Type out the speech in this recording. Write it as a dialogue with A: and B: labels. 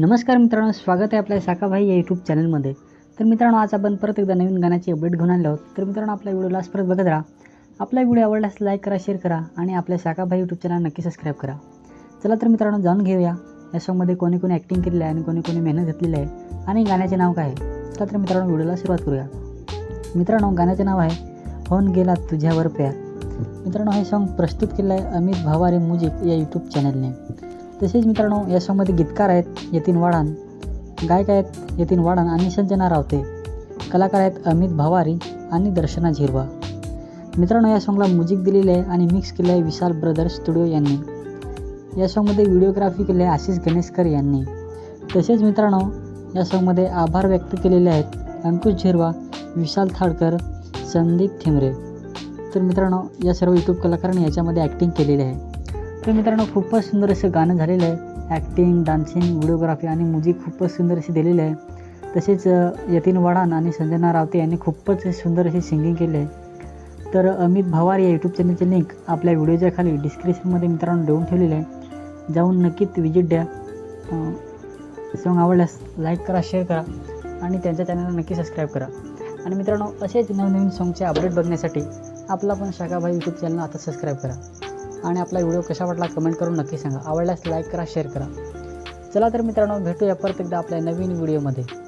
A: नमस्कार मित्रांनो स्वागत आहे आपल्या साकाभाई या यूट्यूब चॅनलमध्ये तर मित्रांनो आज आपण परत एकदा नवीन गाण्याची अपडेट घेऊन आलो आहोत. तर मित्रांनो आपल्या व्हिडिओला आज परत बघत राहा. आपला व्हिडिओ आवडल्यास लाईक करा शेअर करा आणि आपल्या साकाभाई यूट्यूब चॅनल नक्की सबस्क्राईब करा. चला तर मित्रांनो जाणून घेऊया. या सॉंगमध्ये कोणी कोणी ॲक्टिंग केलेलं आहे आणि कोणी कोणी मेहनत घेतलेली आहे. आणि गाण्याचे नाव काय आहे? चला तर मित्रांनो व्हिडिओला सुरुवात करूया. मित्रांनो गाण्याचे नाव आहे होऊन गेला तुझ्यावर प्यार. मित्रांनो हे सॉन्ग प्रस्तुत केलं आहे अमित भावारे म्युझिक या यूट्यूब चॅनलने तसेच मित्रांनो या शोमध्ये गीतकार आहेत यतीन वाडान गायक आहेत यतीन वाडान आणि संजना रावते. कलाकार आहेत अमित भवारी आणि दर्शना झिरवा. मित्रांनो या सॉन्गला म्युझिक दिलेले आहे आणि मिक्स केलं आहे विशाल ब्रदर्स स्टुडिओ यांनी. या सॉन्गमध्ये व्हिडिओग्राफी केली आहे आशिष गणेशकर यांनी. तसेच मित्रांनो या सॉन्गमध्ये आभार व्यक्त केलेले आहेत अंकुश झिरवा विशाल थाडकर संदीप ठेमरे. तर मित्रांनो या सर्व यूट्यूब कलाकारांनी याच्यामध्ये ॲक्टिंग केलेली आहे. तर मित्रांनो खूपच सुंदर असं गाणं झालेलं आहे. ॲक्टिंग डान्सिंग व्हिडिओग्राफी आणि म्युझिक खूपच सुंदर अशी दिलेली आहे. तसेच यतीन वडान आणि संजना रावते यांनी खूपच सुंदर अशी सिंगिंग केले आहे. तर अमित भवार या यूट्यूब चॅनलची लिंक आपल्या व्हिडिओच्या खाली डिस्क्रिप्शनमध्ये मित्रांनो देऊन ठेवलेली आहे. जाऊन नक्कीच विजिट द्या. सॉन्ग आवडल्यास लाईक करा शेअर करा आणि त्यांच्या चॅनलला नक्की सबस्क्राईब करा. आणि मित्रांनो असेच नवनवीन सॉन्गचे अपडेट बघण्यासाठी आपला पण शाखाभाई यूट्यूब चॅनल आता सबस्क्राईब करा. आणि आपला व्हिडिओ कशा वाटला कमेंट करून नक्की सांगा. आवडल्यास लाईक करा शेअर करा. चला तर मित्रांनो भेटूया परत एकदा आपल्या नवीन व्हिडिओमध्ये.